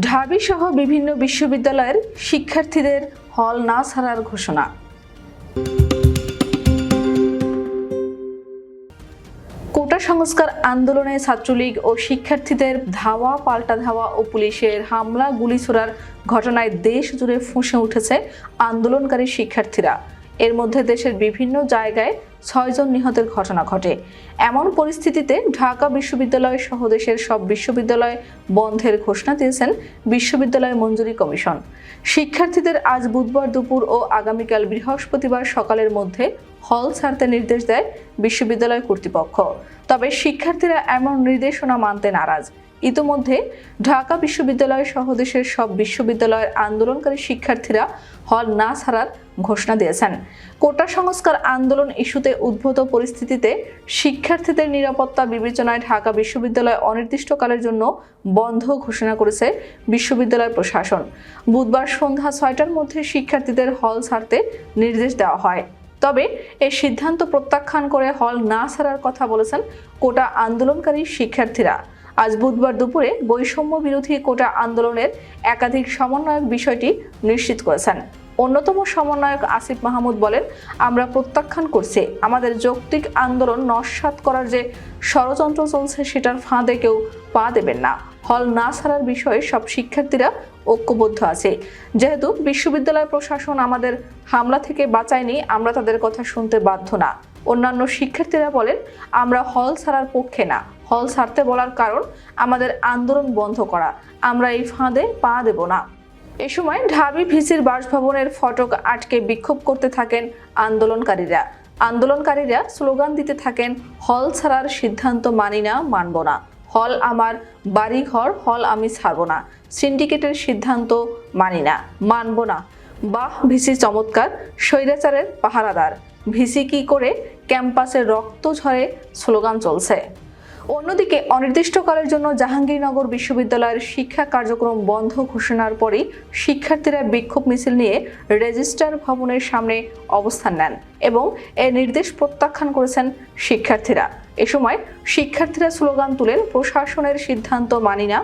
ঢাবি সহ বিভিন্ন বিশ্ববিদ্যালয়ের শিক্ষার্থীদের হল না ছাড়ার ঘোষণা। কোটা সংস্কার আন্দোলনে ছাত্রলীগ ও শিক্ষার্থীদের ধাওয়া, পাল্টা ধাওয়া ও পুলিশের হামলা গুলি ছোড়ার ঘটনায় দেশ জুড়ে ফুঁসে উঠেছে আন্দোলনকারী শিক্ষার্থীরা। এর মধ্যে দেশের বিভিন্ন জায়গায় ছয়জন নিহতের ঘটনা ঘটে। এমন পরিস্থিতিতে ঢাকা বিশ্ববিদ্যালয় সহ দেশের সব বিশ্ববিদ্যালয় বন্ধের ঘোষণা দিয়েছেন বিশ্ববিদ্যালয় মঞ্জুরি কমিশন। শিক্ষার্থীদের আজ বুধবার দুপুর ও আগামীকাল বৃহস্পতিবার সকালের মধ্যে হল ছাড়তে নির্দেশ দেয় বিশ্ববিদ্যালয় কর্তৃপক্ষ। তবে শিক্ষার্থীরা এমন নির্দেশনা মানতে নারাজ। ইতোমধ্যে ঢাকা বিশ্ববিদ্যালয় সহ দেশের সব বিশ্ববিদ্যালয়ের আন্দোলনকারী শিক্ষার্থীরা হল না ছাড়ার ঘোষণা দিয়েছেন। কোটা সংস্কার আন্দোলন ইস্যুতে উদ্ভূত পরিস্থিতিতে শিক্ষার্থীদের নিরাপত্তা বিবেচনায় ঢাকা বিশ্ববিদ্যালয় অনির্দিষ্টকালের জন্য বন্ধ ঘোষণা করেছে বিশ্ববিদ্যালয় প্রশাসন। বুধবার সন্ধ্যা ছয়টার মধ্যে শিক্ষার্থীদের হল ছাড়তে নির্দেশ দেওয়া হয়। তবে এই সিদ্ধান্ত প্রত্যাখ্যান করে হল না ছাড়ার কথা বলেছেন কোটা আন্দোলনকারী শিক্ষার্থীরা। আজ বুধবার দুপুরে বৈষম্য বিরোধী কোটা আন্দোলনের একাধিক সমন্বয়ক বিষয়টি নিশ্চিত করেছেন। অন্যতম সমন্বয়ক আসিফ মাহমুদ বলেন, আমরা প্রত্যাখ্যান করছি। আমাদের যৌক্তিক আন্দোলন নস্বাত করার যে ষড়যন্ত্র চলছে সেটার ফাঁদে কেউ পা দেবেন না। হল না ছাড়ার বিষয়ে সব শিক্ষার্থীরা ঐক্যবদ্ধ আছে। যেহেতু বিশ্ববিদ্যালয় প্রশাসন আমাদের হামলা থেকে বাঁচায়নি, আমরা তাদের কথা শুনতে বাধ্য না। অন্যান্য শিক্ষার্থীরা বলেন, আমরা হল ছাড়ার পক্ষে না। হল ছাড়তে বলার কারণ আমাদের আন্দোলন বন্ধ করা। আমরা এই ফাঁদে পা দেব না। এ সময় ঢাবি ভিসির বাসভবনের ফটক আটকে বিক্ষোভ করতে থাকেন আন্দোলনকারীরা। আন্দোলনকারীরা স্লোগান দিতে থাকেন, হল ছাড়ার সিদ্ধান্ত মানি না, মানব না। হল আমার বাড়ি ঘর হল আমি ছাড়ব না। সিন্ডিকেটের সিদ্ধান্ত মানি না, মানব না। বাহ, ভিসি চমৎকার, স্বৈরাচারের পাহারাদার। ভিসি কি করে ক্যাম্পাসে রক্ত ঝরে স্লোগান চলছে? অন্যদিকে অনির্দিষ্টকালের জন্য জাহাঙ্গীরনগর বিশ্ববিদ্যালয়ের শিক্ষা কার্যক্রম বন্ধ ঘোষণার পরই শিক্ষার্থীরা বিক্ষোভ মিছিল নিয়ে রেজিস্ট্রার ভবনের সামনে অবস্থান নেন এবং এর নির্দেশ প্রত্যাখ্যান করেছেন শিক্ষার্থীরা। এ সময় শিক্ষার্থীরা স্লোগান তুলেন, প্রশাসনের সিদ্ধান্ত মানি না,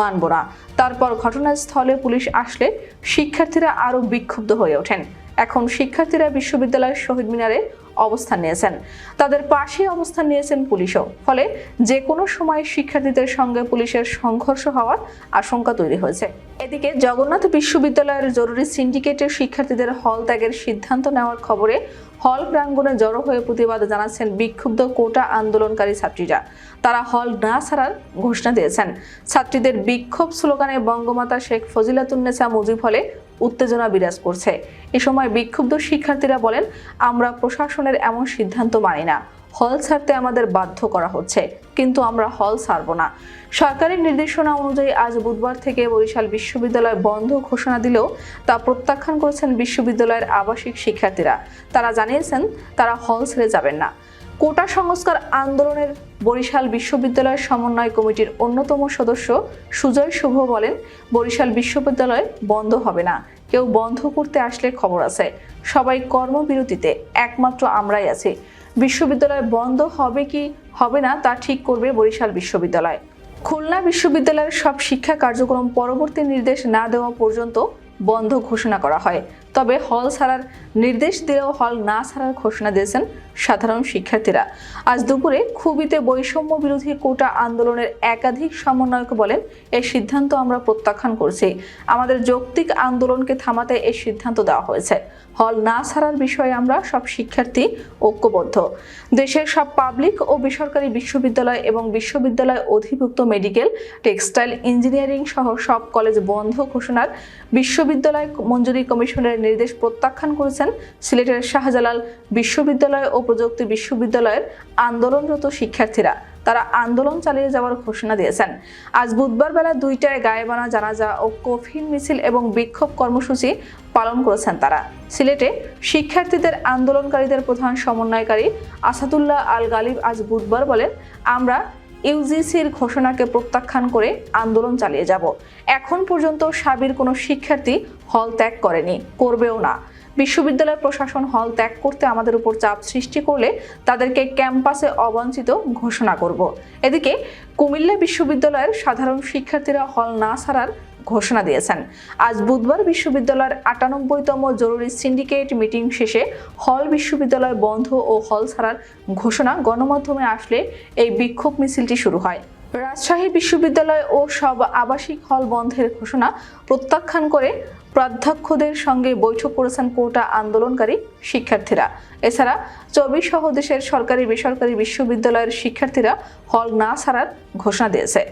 মানব না। তারপর ঘটনাস্থলে পুলিশ আসলে শিক্ষার্থীরা আরও বিক্ষুব্ধ হয়ে ওঠেন। এখন শিক্ষার্থীরা বিশ্ববিদ্যালয়ের শহীদ মিনারে অবস্থান নিয়েছেন। তাদের পাশে অবস্থান নিয়েছেন পুলিশও। ফলে যে কোনো সময় শিক্ষার্থীদের সঙ্গে পুলিশের সংঘর্ষ হওয়ার আশঙ্কা তৈরি হয়েছে। এদিকে জগন্নাথ বিশ্ববিদ্যালয়ের জরুরি সিন্ডিকেটের শিক্ষার্থীদের হল ত্যাগের সিদ্ধান্ত নেওয়ার খবরে হল প্রাঙ্গণে জড়ো হয়ে প্রতিবাদ জানাচ্ছেন বিক্ষুব্ধ কোটা আন্দোলনকারী ছাত্রীরা। তারা হল না ছাড়ার ঘোষণা দিয়েছেন। ছাত্রীদের বিক্ষোভ স্লোগানে বঙ্গমাতা শেখ ফজিলাতুন্নেসা মুজিব হলে উত্তেজনা বিরাজ করছে। এ সময় বিক্ষুব্ধ শিক্ষার্থীরা বলেন, আমরা প্রশাসনের এমন সিদ্ধান্ত মানি না। হল ছাড়তে আমাদের বাধ্য করা হচ্ছে, কিন্তু আমরা হল ছাড়ব না। সরকারি নির্দেশনা অনুযায়ী আজ বুধবার থেকে বরিশাল বিশ্ববিদ্যালয় বন্ধ ঘোষণা দিলেও তা প্রত্যাখ্যান করেছেন বিশ্ববিদ্যালয়ের আবাসিক শিক্ষার্থীরা। তারা জানিয়েছেন, তারা হল ছেড়ে যাবেন না। কোটা সংস্কার আন্দোলনের বরিশাল বিশ্ববিদ্যালয় সমন্বয় কমিটির অন্যতম সদস্য সুজয় শুভ বলেন, বরিশাল বিশ্ববিদ্যালয় বন্ধ হবে না, কেউ বন্ধ করতে আসলে খবর আছে। সবাই কর্মবিরতিতে, একমাত্র আমরাই আছি। বিশ্ববিদ্যালয় বন্ধ হবে কি হবে না তা ঠিক করবে বরিশাল বিশ্ববিদ্যালয়। খুলনা বিশ্ববিদ্যালয়ের সব শিক্ষা কার্যক্রম পরবর্তী নির্দেশ না দেওয়া পর্যন্ত বন্ধ ঘোষণা করা হয়। তবে হল ছাড়ার নির্দেশ দিলেও হল না ছাড়ার ঘোষণা দিয়েছেন সাধারণ শিক্ষার্থীরা। আজ দুপুরে খুবিতে বৈষম্য বিরোধী কোটা আন্দোলনের একাধিক সমন্বয়ক বলেন এই সিদ্ধান্ত আমরা প্রত্যাখ্যান করছি। আমাদের যৌক্তিক আন্দোলনকে থামাতে এই সিদ্ধান্ত দেওয়া হয়েছে। হল না ছাড়ার বিষয়ে আমরা সব শিক্ষার্থী ঐক্যবদ্ধ। দেশের সব পাবলিক ও বেসরকারি বিশ্ববিদ্যালয় এবং বিশ্ববিদ্যালয় অধিভুক্ত মেডিকেল, টেক্সটাইল ইঞ্জিনিয়ারিং সহ সব কলেজ বন্ধ ঘোষণার বিশ্ববিদ্যালয় মঞ্জুরি কমিশনের নির্দেশ প্রত্যাখ্যান করেছেন সিলেটের শাহজালাল বিশ্ববিদ্যালয় ও প্রযুক্তি বিশ্ববিদ্যালয়ের আন্দোলনরত শিক্ষার্থীরা। তারা আন্দোলন চালিয়ে যাওয়ার ঘোষণা দিয়েছেন। আজ বুধবার বেলা দুইটায় গায়েবানা জানাজা ও কফিন মিছিল এবং বিক্ষোভ কর্মসূচি পালন করেছেন তারা। সিলেটে শিক্ষার্থীদের আন্দোলনকারীদের প্রধান সমন্বয়কারী আসাদুল্লাহ আল গালিব আজ বুধবার বলেন, আমরা ইউজিসির ঘোষণাকে প্রত্যাখ্যান করে আন্দোলন চালিয়ে যাব। এখন পর্যন্ত সাবির কোনো শিক্ষার্থী হল ত্যাগ করেনি, করবেও না। বিশ্ববিদ্যালয় প্রশাসন হল ত্যাগ করতে আমাদের উপর চাপ সৃষ্টি করলে তাদেরকে ক্যাম্পাসে অবাঞ্ছিত ঘোষণা করব। এদিকে কুমিল্লা বিশ্ববিদ্যালয়ের সাধারণ শিক্ষার্থীরা হল না ছাড়ার ঘোষণা দিয়েছেন। আজ বুধবার বিশ্ববিদ্যালয়ের আটানব্বইতম জরুরি সিন্ডিকেট মিটিং শেষে হল বিশ্ববিদ্যালয় বন্ধ ও হল ছাড়ার ঘোষণা গণমাধ্যমে আসলে এই বিক্ষোভ মিছিলটি শুরু হয়। রাজশাহী বিশ্ববিদ্যালয় ও সব আবাসিক হল বন্ধের ঘোষণা প্রত্যাখ্যান করে প্রাধ্যক্ষদের সঙ্গে বৈঠক করেছেন কোটা আন্দোলনকারী শিক্ষার্থীরা। এছাড়া চব্বিশ সহ দেশের সরকারি বেসরকারি বিশ্ববিদ্যালয়ের শিক্ষার্থীরা হল না ছাড়ার ঘোষণা দিয়েছে।